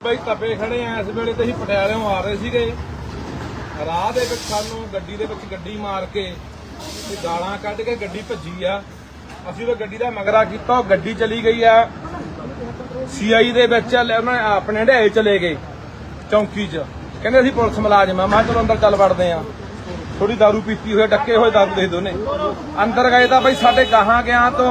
ਬਈ ਤਪੇ ਖੜੇ ਆ ਇਸ ਵੇਲੇ ਤੇ ਅਸੀਂ ਪਟਿਆਲਿਓਂ ਆ ਰਹੇ ਸੀਗੇ ਰਾਹ ਦੇ ਵਿੱਚ ਸਾਨੂੰ ਗੱਡੀ ਦੇ ਵਿੱਚ ਗੱਡੀ ਮਾਰ ਕੇ ਤੇ ਗਾਲਾਂ ਕੱਢ ਕੇ ਗੱਡੀ ਭੱਜੀ ਆ ਅਸੀਂ ਉਹ ਗੱਡੀ ਦਾ ਮਗਰਾ ਕੀਤਾ ਉਹ ਗੱਡੀ ਚਲੀ ਗਈ ਆ ਸੀਆਈ ਦੇ ਵਿੱਚ ਲੈ ਉਹਨਾਂ ਨੇ ਆਪਣੇ ਢੇਏ ਚਲੇ ਗਏ ਚੌਂਕੀ 'ਚ ਕਹਿੰਦੇ ਅਸੀਂ ਪੁਲਿਸ ਮੁਲਾਜ਼ਮ ਆ ਮੈਂ ਕਿਹਾ ਚਲੋ ਅੰਦਰ ਚੱਲ ਵੜਦੇ ਆ ਥੋੜੀ दारू ਪੀਤੀ ਹੋਏ ਡੱਕੇ ਹੋਏ दारू ਦੇ ਦੋਨੇ ਅੰਦਰ ਗਏ ਤਾਂ ਬਈ ਸਾਡੇ ਗਾਹਾਂ ਗਿਆ ਤੋਂ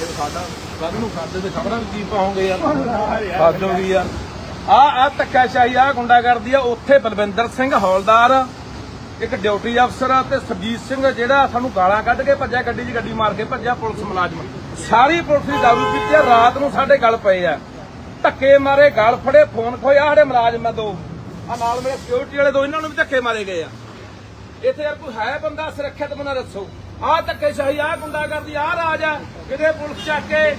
ਇਹ ਸਾਡਾ ਕੱਲ ਨੂੰ ਖਾਦੇ ਤੇ ਖਬਰਾਂ ਕੀ ਪਾਉਂਗੇ ਯਾਰ? ਖਾਜੋ ਵੀ ਯਾਰ। ਆ ਆ ਧੱਕਾਸ਼ਾਹੀ ਆ ਗੁੰਡਾ ਕਰਦੀ ਆ ਉੱਥੇ ਬਲਵਿੰਦਰ ਸਿੰਘ ਹੌਲਦਾਰ ਇੱਕ ਡਿਊਟੀ ਅਫਸਰ ਆ ਤੇ ਸਰਜੀਤ ਸਿੰਘ ਜਿਹੜਾ ਸਾਨੂੰ ਗਾਲਾਂ ਕੱਢ ਕੇ ਭੱਜਿਆ ਗੱਡੀ 'ਚ ਗੱਡੀ ਮਾਰ ਕੇ ਭੱਜਿਆ ਪੁਲਿਸ ਮੁਲਾਜ਼ਮ। ਸਾਰੀ ਪੁਲਿਸ ਦੀ ਦਾਰੂ ਪੀਤੀ ਆ ਰਾਤ ਨੂੰ ਸਾਡੇ ਗਲ ਪਏ ਆ। ਧੱਕੇ ਮਾਰੇ ਗਲ ਫੜੇ ਫੋਨ ਖੋਇਆ ਸਾਡੇ ਮੁਲਾਜ਼ਮ ਆ ਦੋ। ਆ ਨਾਲ ਮੇਰੇ ਸਿਕਿਉਰਿਟੀ ਵਾਲੇ ਦੋ ਇਹਨਾਂ ਨੂੰ ਵੀ ਧੱਕੇ ਮਾਰੇ ਗਏ ਆ। ਇੱਥੇ ਯਾਰ ਕੋਈ ਹੈ ਬੰਦਾ ਸੁਰੱਖਿਅਤ ਬੰਦਾ ਦੱਸੋ। ਆਹ ਧੱਕੇਸ਼ਾਹੀ, ਆਹ ਗੁੰਡਾ ਕਰਦੀ ਆਹ ਰਾਜ ਆ ਕਿਤੇ ਪੁਲਿਸ ਚੱਕ ਕੇ,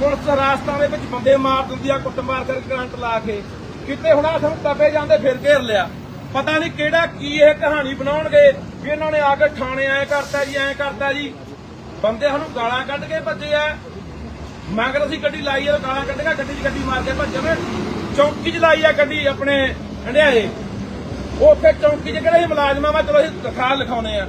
ਪੁਲਿਸ ਰਾਸਤਾਂ ਦੇ ਵਿੱਚ ਬੰਦੇ ਮਾਰ ਦਿੰਦੀ ਆ, ਕੁੱਟਮਾਰ ਕਰਕੇ ਕਰੰਟ ਲਾ ਕੇ। ਕਿਤੇ ਹੁਣ ਆ ਸਾਨੂੰ ਤਪੇ ਜਾਂਦੇ ਫਿਰ ਘੇਰ ਲਿਆ। ਪਤਾ ਨਹੀਂ ਕਿਹੜਾ ਕੀ ਇਹ ਕਹਾਣੀ ਬਣਾਉਣਗੇ, ਵੀ ਇਹਨਾਂ ਨੇ ਆ ਕੇ ਥਾਣੇ ਐ ਕਰਤਾ ਜੀ, ਐ ਕਰਤਾ ਜੀ। ਬੰਦੇ ਸਾਨੂੰ ਗਾਲਾਂ ਕੱਢ ਕੇ ਭੱਜੇ ਆ। ਮਗਰ ਅਸੀਂ ਗੱਡੀ ਲਾਈ ਆ, ਗਾਲਾਂ ਕੱਢ ਕੇ ਗੱਡੀ 'ਚ ਗੱਡੀ ਮਾਰ ਕੇ ਭੱਜੇ ਨੇ ਚੌਂਕੀ 'ਚ ਲਾਈ ਆ ਗੱਡੀ ਆਪਣੇ, ਹੰਡਿਆਏ। ਉੱਥੇ ਚੌਂਕੀ 'ਚ ਕਿਹੜੇ ਮੁਲਾਜ਼ਮਾਂ ਵਾ? ਚਲੋ ਅਸੀਂ ਦਿਖਾ ਲਿਖਾਉਨੇ ਆ।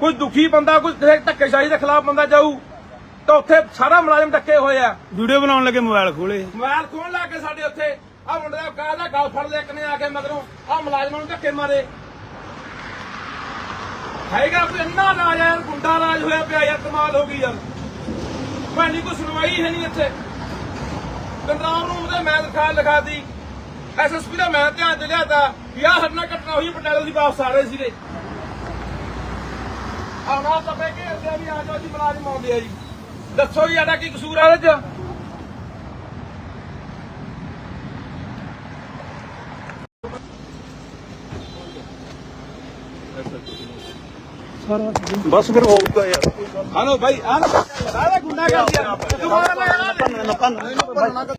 ਕੋਈ ਦੁਖੀ ਬੰਦਾ ਕੋਈ ਕਿਸੇ ਧੱਕੇਸ਼ਾਹੀ ਦੇ ਖਿਲਾਫ ਬੰਦਾ ਜਾਊ ਤਾਂ ਉੱਥੇ ਸਾਰਾ ਮੁਲਾਜ਼ਮ ਡੱਕੇ ਹੋਏ ਆ। ਵੀਡੀਓ ਬਣਾਉਣ ਲੱਗੇ ਮੋਬਾਈਲ ਖੋਲੇ। ਮੋਬਾਈਲ ਖੋਣ ਲਾ ਕੇ ਸਾਡੇ ਉੱਥੇ। ਆ ਮੁੰਡੇ ਦਾ ਕਾਹ ਦਾ ਗਲ ਫੜ ਲਿਆ ਇੱਕ ਨੇ ਆ ਕੇ ਮਗਰੋਂ। ਆ ਮੁਲਾਜ਼ਮਾਂ ਨੂੰ ਧੱਕੇ ਮਾਰੇ। ਹੈਗਾ ਕੋਈ ਇੰਨਾ ਰਾਜ ਯਾਰ ਗੁੰਡਾ ਰਾਜ ਹੋਇਆ ਪਿਆ ਯਾਰ ਕਮਾਲ ਹੋ ਗਈ ਯਾਰ। ਭਾਣੀ ਕੋਈ ਸੁਣਵਾਈ ਹੈ ਨਹੀਂ ਇੱਥੇ। ਕੰਟਰੋਲ ਰੂਮ ਦੇ ਮੈਂ ਦਰਖਾਸਤ ਲਿਖਾਤੀ। ਐਸਐਸਪੀ ਦਾ ਮੈਂ ਧਿਆਨ ਚ ਲਿਆਤਾ ਵੀ ਆਹ ਹਰਨਾ ਘਟਨਾ ਹੋਈ ਪਟਿਆਲੇ ਦੀ ਵਾਪਸ ਆ ਰਹੇ ਸੀਗੇ। ਆਉਣਾ ਤਾਂ ਬੈ ਕੇ ਆ ਵੀ ਆ ਜਾਓ ਜੀ ਮੁਲਾਜ਼ਮ ਆਉਂਦੇ ਆ ਜੀ। ਦੱਸੋ ਜੀ ਸਾਡਾ ਕੀ ਕਸੂਰ ਆ ਇਹਦੇ ਚ? ਬਸ ਫਿਰ ਹੋਊਗਾ ਯਾਰ। ਹਲੋ ਭਾਈ ਆ ਨਾ। ਗੁੰਡਾ ਕਰ ਦਿਆ ਦੁਬਾਰਾ ਮੈਂ ਪੰਨ ਪੰਨ